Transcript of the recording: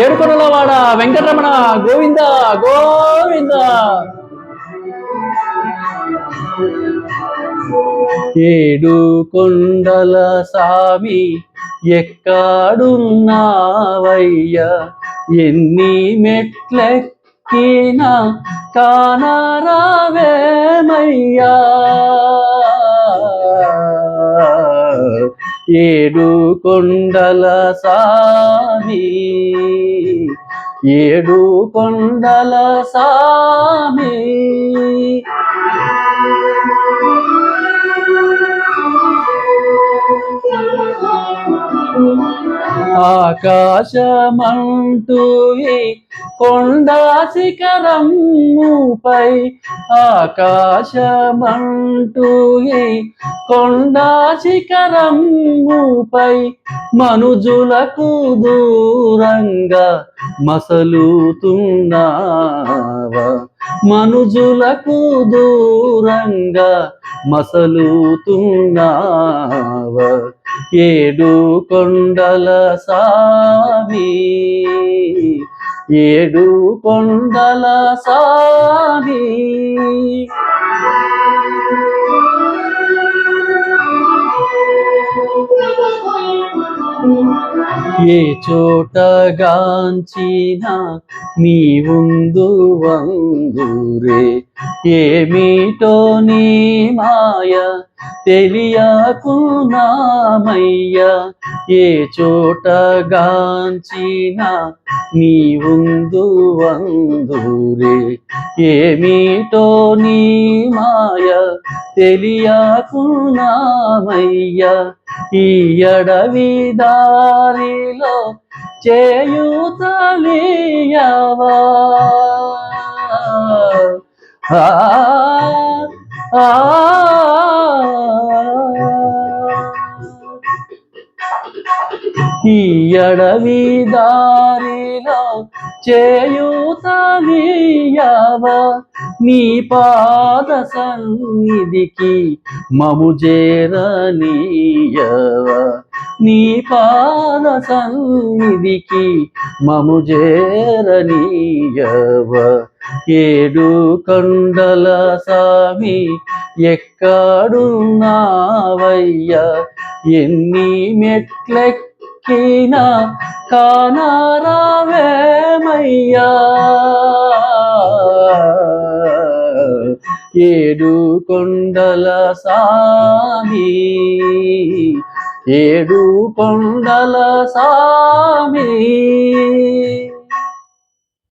ఏడుకొండల వాడ వెంకటరమణ గోవింద గోవింద. ఏడు కొండల సామి ఎక్కడున్నావయ్యా? ఎన్ని మెట్లెక్కినా కానరావేమయ్యా? ఏడు కొండల సామి ఏడు కొండల సామి. ఆకాశమంటూ కొండా శిఖరముపై ఆకాశమంటూ కొండా కొండ శిఖరముపై మనుజులకు దూరంగా మసలుతున్నావా. మనుజులకు దూరంగా మసలుతున్నావా. ఏడు కొండల సామీ ఏడు కొండల సామి ఏ చోట గాంచిన నీ ఉందు వందురే ఏమిటో నీ మాయ తెలియకు నామయ్యా. ఏ చోట గాంచిన నీ ఉందు వందురే ఏమిటో నీ మాయ తెలియకున్నామయ్యా? ఈ అడవి దారిలో చేయుతలియవా? ఆ ఆ. ఈ అడవి దారిలో చేయుతలియవా నీ పాద సన్నిధికి మము చేరనీయవ? నీ పాద సన్నిధికి మము చేరనీయవ? ఏడు కండల సామి ఎక్కడున్నావయ్యా? ఎన్ని మెట్లెక్క మెట్లెక్కినా కానరావేమయ్యా? ఏడు కొండల సామి ఏడు కొండల సామి.